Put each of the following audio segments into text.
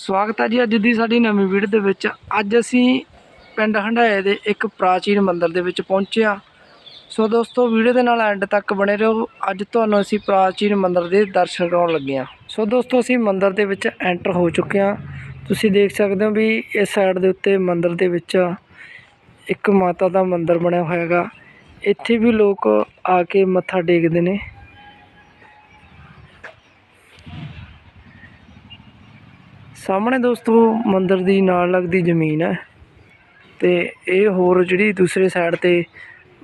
ਸਵਾਗਤ ਹੈ ਜੀ ਅੱਜ ਦੀ ਸਾਡੀ ਨਵੀਂ ਵੀਡੀਓ ਦੇ ਵਿੱਚ। ਅੱਜ ਅਸੀਂ ਪਿੰਡ ਹੰਡਾਏ ਦੇ ਇੱਕ ਪ੍ਰਾਚੀਨ ਮੰਦਿਰ ਦੇ ਵਿੱਚ ਪਹੁੰਚੇ ਹਾਂ। ਸੋ ਦੋਸਤੋ, ਵੀਡੀਓ ਦੇ ਨਾਲ ਐਂਡ ਤੱਕ ਬਣੇ ਰਹੋ। ਅੱਜ ਤੁਹਾਨੂੰ ਅਸੀਂ ਪ੍ਰਾਚੀਨ ਮੰਦਿਰ ਦੇ ਦਰਸ਼ਨ ਕਰਾਉਣ ਲੱਗੇ ਹਾਂ। ਸੋ ਦੋਸਤੋ, ਅਸੀਂ ਮੰਦਿਰ ਦੇ ਵਿੱਚ ਐਂਟਰ ਹੋ ਚੁੱਕੇ ਹਾਂ। ਤੁਸੀਂ ਦੇਖ ਸਕਦੇ ਹੋ ਵੀ ਇਸ ਸਾਈਡ ਦੇ ਉੱਤੇ ਮੰਦਿਰ ਦੇ ਵਿੱਚ ਇੱਕ ਮਾਤਾ ਦਾ ਮੰਦਿਰ ਬਣਿਆ ਹੋਇਆ ਹੈਗਾ ਇੱਥੇ ਵੀ ਲੋਕ ਆ ਕੇ ਮੱਥਾ ਟੇਕਦੇ ਨੇ। ਸਾਹਮਣੇ ਦੋਸਤੋ, ਮੰਦਰ ਦੀ ਨਾਲ ਲੱਗਦੀ ਜ਼ਮੀਨ ਹੈ। ਤੇ ਇਹ ਹੋਰ ਜਿਹੜੀ ਦੂਸਰੇ ਸਾਈਡ ਤੇ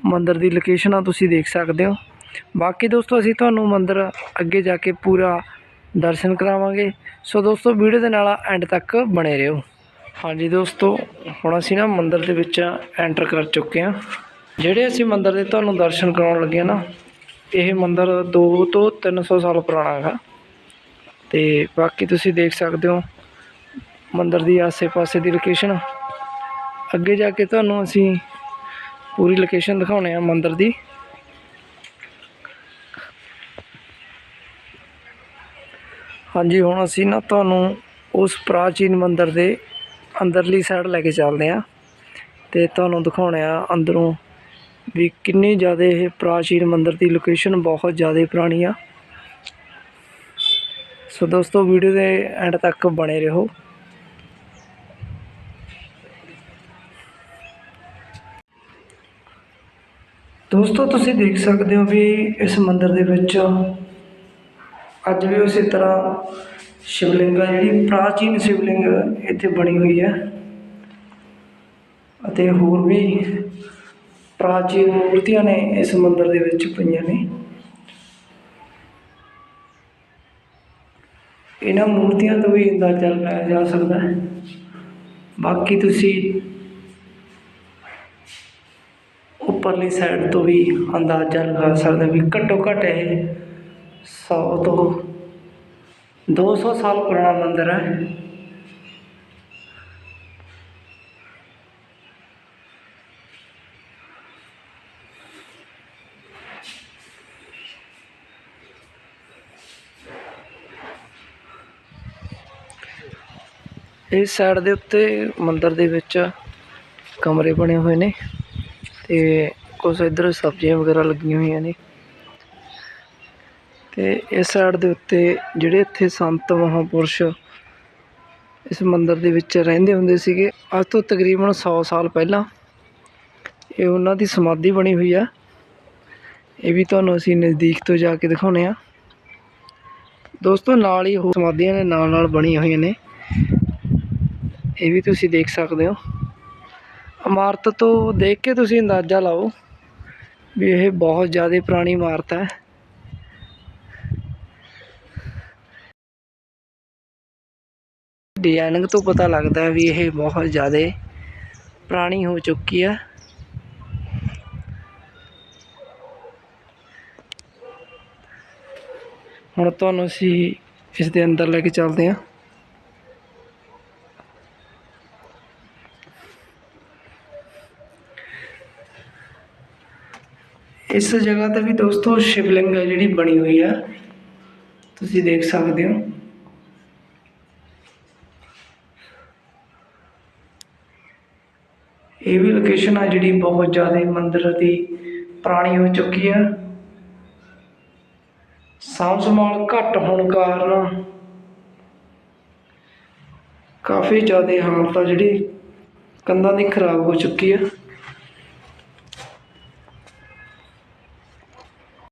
ਮੰਦਰ ਦੀ ਲੋਕੇਸ਼ਨ ਆ, ਤੁਸੀਂ ਦੇਖ ਸਕਦੇ ਹੋ। ਬਾਕੀ ਦੋਸਤੋ, ਅਸੀਂ ਤੁਹਾਨੂੰ ਮੰਦਰ ਅੱਗੇ ਜਾ ਕੇ ਪੂਰਾ ਦਰਸ਼ਨ ਕਰਾਵਾਂਗੇ। ਸੋ ਦੋਸਤੋ, ਵੀਡੀਓ ਦੇ ਨਾਲ ਐਂਡ ਤੱਕ ਬਣੇ ਰਹੋ। ਹਾਂਜੀ ਦੋਸਤੋ, ਹੁਣ ਅਸੀਂ ਨਾ ਮੰਦਰ ਦੇ ਵਿੱਚ ਐਂਟਰ ਕਰ ਚੁੱਕੇ ਹਾਂ। ਜਿਹੜੇ ਅਸੀਂ ਮੰਦਰ ਦੇ ਤੁਹਾਨੂੰ ਦਰਸ਼ਨ ਕਰਾਉਣ ਲੱਗੇ ਹਾਂ ਨਾ, ਇਹ ਮੰਦਰ 2 ਤੋਂ 300 ਸਾਲ ਪੁਰਾਣਾ ਹੈਗਾ। ਤੇ ਬਾਕੀ ਤੁਸੀਂ ਦੇਖ ਸਕਦੇ ਹੋ ਮੰਦਰ ਦੀ ਆਸੇ-ਪਾਸੇ ਦੀ ਲੋਕੇਸ਼ਨ ਅੱਗੇ ਜਾ ਕੇ ਤੁਹਾਨੂੰ ਅਸੀਂ ਪੂਰੀ ਲੋਕੇਸ਼ਨ ਦਿਖਾਉਣੇ ਆ ਮੰਦਰ ਦੀ। ਹਾਂਜੀ, ਹੁਣ ਅਸੀਂ ਨਾ ਤੁਹਾਨੂੰ ਉਸ ਪ੍ਰਾਚੀਨ ਮੰਦਰ ਦੇ ਅੰਦਰਲੀ ਸਾਈਡ ਲੈ ਕੇ ਚੱਲਦੇ ਆ ਤੇ ਤੁਹਾਨੂੰ ਦਿਖਾਉਣੇ ਆ ਅੰਦਰੋਂ ਵੀ ਕਿੰਨੀ ਜ਼ਿਆਦਾ ਇਹ ਪ੍ਰਾਚੀਨ ਮੰਦਰ ਦੀ ਲੋਕੇਸ਼ਨ ਬਹੁਤ ਜ਼ਿਆਦਾ ਪੁਰਾਣੀ ਆ। ਸੋ ਦੋਸਤੋ ਵੀਡੀਓ ਦੇ ਐਂਡ ਤੱਕ ਬਣੇ ਰਹੋ। ਦੋਸਤੋ, ਤੁਸੀਂ ਦੇਖ ਸਕਦੇ ਹੋ ਵੀ ਇਸ ਮੰਦਿਰ ਦੇ ਵਿੱਚ ਅੱਜ ਵੀ ਉਸੇ ਤਰ੍ਹਾਂ ਸ਼ਿਵਲਿੰਗ ਆ ਜਿਹੜੀ ਪ੍ਰਾਚੀਨ ਸ਼ਿਵਲਿੰਗ ਇੱਥੇ ਬਣੀ ਹੋਈ ਹੈ। ਅਤੇ ਹੋਰ ਵੀ ਪ੍ਰਾਚੀਨ ਮੂਰਤੀਆਂ ਨੇ ਇਸ ਮੰਦਿਰ ਦੇ ਵਿੱਚ ਪਈਆਂ ਨੇ। ਇਹਨਾਂ ਮੂਰਤੀਆਂ ਤੋਂ ਵੀ ਅੰਦਾਜ਼ਾ ਲਗਾਇਆ ਜਾ ਸਕਦਾ ਹੈ। ਬਾਕੀ ਤੁਸੀਂ ਉੱਪਰਲੀ ਸਾਈਡ ਤੋਂ ਵੀ ਅੰਦਾਜ਼ਾ ਲਗਾ ਸਕਦੇ ਵੀ ਘੱਟੋ ਘੱਟ ਇਹ ਸੌ ਤੋਂ ਦੋ ਸੌ ਸਾਲ ਪੁਰਾਣਾ ਮੰਦਿਰ ਹੈ। ਇਸ ਸਾਈਡ ਦੇ ਉੱਤੇ ਮੰਦਿਰ ਦੇ ਵਿੱਚ ਕਮਰੇ ਬਣੇ ਹੋਏ ਨੇ। ਤੇ ਕੁਝ ਇੱਧਰ ਸਬਜ਼ੀਆਂ ਵਗੈਰਾ ਲੱਗੀਆਂ ਹੋਈਆਂ ਨੇ। ਤੇ ਇਸ ਸਾਈਡ ਦੇ ਉੱਤੇ ਜਿਹੜੇ ਇੱਥੇ ਸੰਤ ਮਹਾਪੁਰਸ਼ ਇਸ ਮੰਦਿਰ ਦੇ ਵਿੱਚ ਰਹਿੰਦੇ ਹੁੰਦੇ ਸੀਗੇ, ਅੱਜ ਤੋਂ ਤਕਰੀਬਨ 100 ਸਾਲ ਪਹਿਲਾਂ ਇਹ ਉਹਨਾਂ ਦੀ ਸਮਾਧੀ ਬਣੀ ਹੋਈ ਆ। ਇਹ ਵੀ ਤੁਹਾਨੂੰ ਅਸੀਂ ਨਜ਼ਦੀਕ ਤੋਂ ਜਾ ਕੇ ਦਿਖਾਉਨੇ ਆ ਦੋਸਤੋ, ਨਾਲ ਹੀ ਹੋਰ ਸਮਾਧੀਆਂ ਨੇ ਨਾਲ ਨਾਲ ਬਣੀਆਂ ਹੋਈਆਂ ਨੇ। ਇਹ ਵੀ ਤੁਸੀਂ ਦੇਖ ਸਕਦੇ ਹੋ। ਇਮਾਰਤ ਤੋਂ ਦੇਖ ਕੇ ਤੁਸੀਂ ਅੰਦਾਜ਼ਾ ਲਾਓ ਵੀ ਇਹ ਬਹੁਤ ਜ਼ਿਆਦਾ ਪੁਰਾਣੀ ਇਮਾਰਤ ਹੈ। ਡਿਜ਼ਾਈਨਿੰਗ ਤੋਂ ਪਤਾ ਲੱਗਦਾ ਹੈ ਵੀ ਇਹ ਬਹੁਤ ਜ਼ਿਆਦਾ ਪੁਰਾਣੀ ਹੋ ਚੁੱਕੀ ਹੈ। ਹੁਣ ਤੁਹਾਨੂੰ ਅਸੀਂ ਇਸ ਦੇ ਅੰਦਰ ਲੈ ਕੇ ਚੱਲਦੇ ਹਾਂ। ਇਸ ਜਗ੍ਹਾ ਤੇ ਵੀ ਦੋਸਤੋ ਸ਼ਿਵਲਿੰਗ ਹੈ ਜਿਹੜੀ ਬਣੀ ਹੋਈ ਆ। ਤੁਸੀਂ ਦੇਖ ਸਕਦੇ ਹੋ। ਇਹ ਵੀ ਲੋਕੇਸ਼ਨ ਆ ਜਿਹੜੀ ਬਹੁਤ ਜ਼ਿਆਦਾ ਮੰਦਿਰ ਦੀ ਪੁਰਾਣੀ ਹੋ ਚੁੱਕੀ ਆ। ਸਾਂਭ ਸੰਭਾਲ ਘੱਟ ਹੋਣ ਕਾਰਨ ਕਾਫੀ ਜ਼ਿਆਦਾ ਹਾਲਤ ਆ ਜਿਹੜੀ ਕੰਧਾਂ ਦੀ ਖਰਾਬ ਹੋ ਚੁੱਕੀ ਆ।